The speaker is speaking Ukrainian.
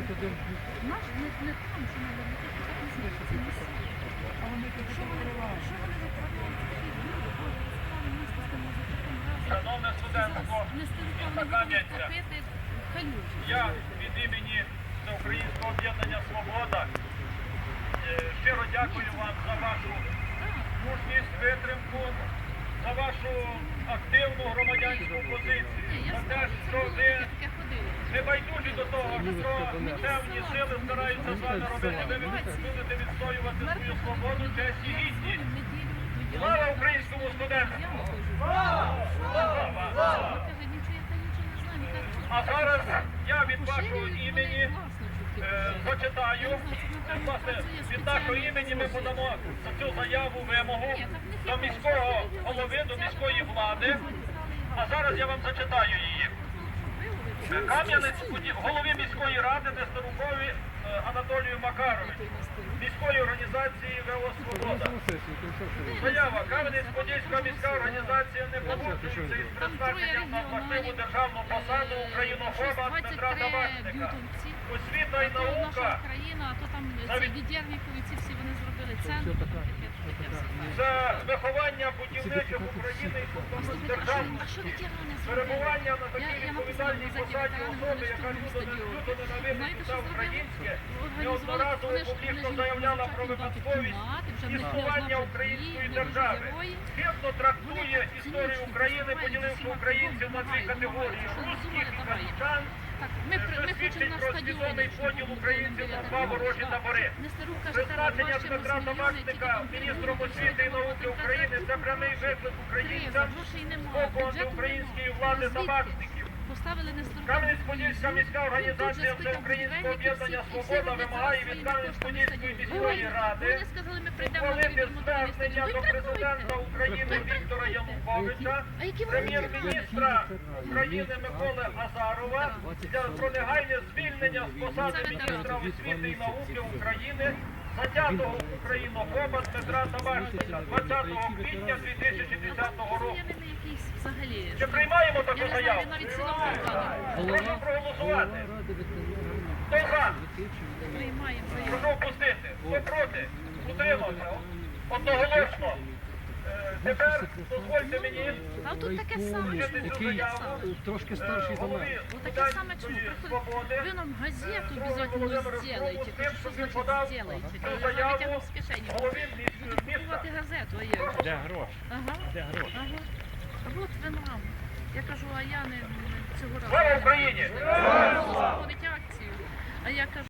хоч один Наш не, не там, що не так не знаю, це не. А вони тут Що вони? Що вони виправляють? Такі люди, боже, справи місто з тим музиком. Шановне вони калюжі. я від імені Всеукраїнського об'єднання Свобода е, щиро дякую вам за вашу мужність, витримку, за вашу активну громадянську позицію, за те, що ви. Не байдужі до того, що певні сили стараються з вами робити. Ви будете відстоювати свою свободу, честь і гідність. Слава українському студенту! А зараз я від вашого імені е, зачитаю. Е, Власне, від нашого імені ми подамо за цю заяву вимогу до міського голови, до міської влади. А зараз я вам зачитаю її. Кам'янець в голові міської ради Нестерукові е, Анатолію Макаровичу, міської організації ВО Свобода. Заява Кам'янець-Подільська міська організація не погоджується із призначенням на важливу державну посаду українофоба Дмитра Табачника. Освіта і наука. за виховання будівничих України і державності. Перебування на такій відповідальній посаді особи, яка люто ненавидить Знаєте, усе книжку публічно заявляла про випадковість існування української держави. Хибно трактує історію України, поділивши українців на дві категорії. Русських і при- що свідчить про свідомий поділ українців на два ворожі табори. Призначення Дмитра Табачника міністром освіти і науки України. це прямий виклик українцям з боку антиукраїнської влади табачників. Поставили Нестерука. Кам'янець-Подільська міська організація Всеукраїнського об'єднання Свобода вимагає від Кам'янець-Подільської міської ради. На ухвалити звернення до президента. України Віктора Януковича, прем'єр-міністра України Миколи Азарова для про негайне звільнення з посади міністра освіти і науки України затятого українофоба Дмитра Табачника 20 квітня 2010 року. Чи приймаємо таку заяву? Прошу проголосувати. Хто за? Приймаємо. Прошу опустити. Хто проти? Утримався. Одноголосно. Е, Тепер дозвольте мені А тут таке саме. Який? Трошки е, старший за мене. Вот таке саме чому. Приходить, ви нам газету обязательно сделайте. Що значить сделайте? Я заяву витягнув з кишені. міста. Купувати газету, а я. Де гроші? Ага. Де гроші? Ага. А от ви нам. Я кажу, а я не не цього разу. Слава Україні! Заходить акцію. А я кажу,